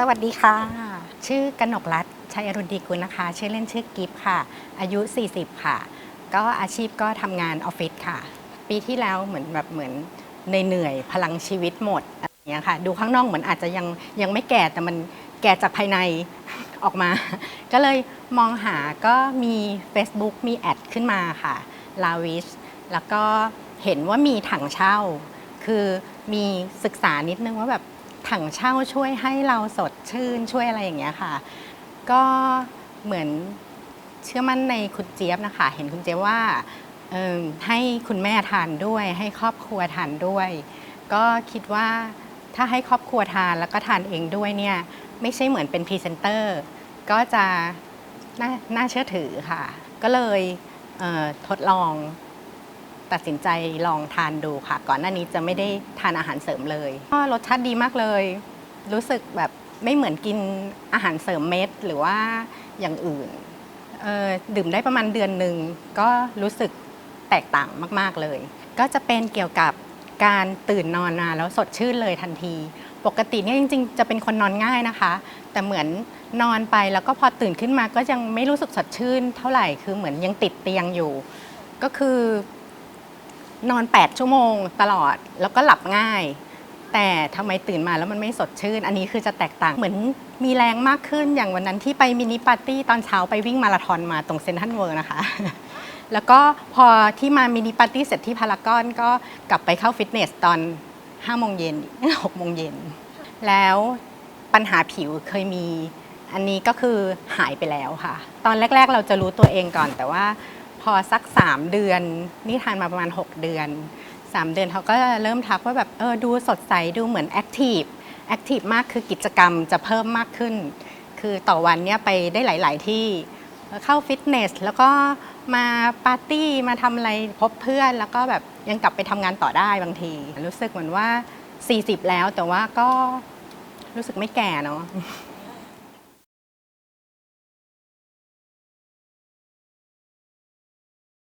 สวัสดีค่ะ ชื่อกนกรัตชัยอรุณดีกุลนะคะ ชื่อเล่นชื่อกิฟค่ะ อายุ 40 ค่ะ ก็อาชีพก็ทำงานออฟฟิศค่ะ ปีที่แล้วเหมือนแบบเหมือนเหนื่อยพลังชีวิตหมดอะไรอย่างเงี้ยค่ะ ดูข้างนอกเหมือนอาจจะยังยังไม่แก่แต่มันแก่จากภายในออกมา ก็เลยมองหาก็มี Facebook มีแอดขึ้นมาค่ะลาวิชแล้วก็เห็นว่ามีถังเช่า คือมีศึกษานิดนึงว่าแบบ ถังเช่าช่วยให้เราสดชื่นช่วยอะไรอย่างเงี้ยค่ะ ก็เหมือนเชื่อมั่นในคุณเจี๊ยบนะคะ เห็นคุณเจี๊ยบว่าให้คุณแม่ทานด้วย ให้ครอบครัวทานด้วย ก็คิดว่าถ้าให้ครอบครัวทานแล้วก็ทานเองด้วยเนี่ยไม่ใช่เหมือนเป็นพรีเซนเตอร์ก็จะน่าน่าเชื่อถือค่ะ ก็เลยเทดลอง ตัดสินใจลองทานดูค่ะ ก่อนหน้านี้จะไม่ได้ทานอาหารเสริมเลยก็รสชาติดีมากเลย รู้สึกแบบไม่เหมือนกินอาหารเสริมเม็ดหรือว่าอย่างอื่นดื่มได้ประมาณเดือนหนึ่งก็รู้สึกแตกต่างมาก ๆเลย ก็จะเป็นเกี่ยวกับการตื่นนอนมาแล้วสดชื่นเลยทันที ปกติเนี่ยจริง ๆ จะเป็นคนนอนง่ายนะคะ แต่เหมือนนอนไปแล้วก็พอตื่นขึ้นมาก็ยังไม่รู้สึกสดชื่น เท่าไหร่คือเหมือนยังติดเตียงอยู่ ก็คือ นอน 8 ชั่วโมงตลอดแล้วก็หลับง่าย แต่ทำไมตื่นมาแล้วมันไม่สดชื่น อันนี้คือจะแตกต่างเหมือนมีแรงมากขึ้นอย่างวันนั้นที่ไปมินิปาร์ตี้ตอนเช้าไปวิ่งมาราธอนมาตรงเซนทรัลเวิร์นะคะ แล้วก็พอที่มามินิปาร์ตี้เสร็จที่พารากอนก็กลับไปเข้าฟิตเนสตอน5โมงเย็น6โมงเย็นแล้วปัญหาผิวเคยมีอันนี้ก็คือหายไปแล้วค่ะ ตอนแรก ๆ เราจะรู้ตัวเองก่อนแต่ว่า อสัก 3 เดือน นี่ทานมาประมาณ 6 เดือน 3 เดือนเขาก็เริ่มทักว่าแบบเออดูสดใสดูเหมือนแอคทีฟแอคทีฟมากคือกิจกรรมจะเพิ่มมากขึ้น คือต่อวันเนี่ยไปได้หลาย ๆ ที่เข้าฟิตเนส แล้วก็มาปาร์ตี้มาทำอะไรพบเพื่อน แล้วก็แบบยังกลับไปทำงานต่อได้บางที รู้สึกเหมือนว่า 40 แล้วแต่ว่าก็รู้สึกไม่แก่เนาะ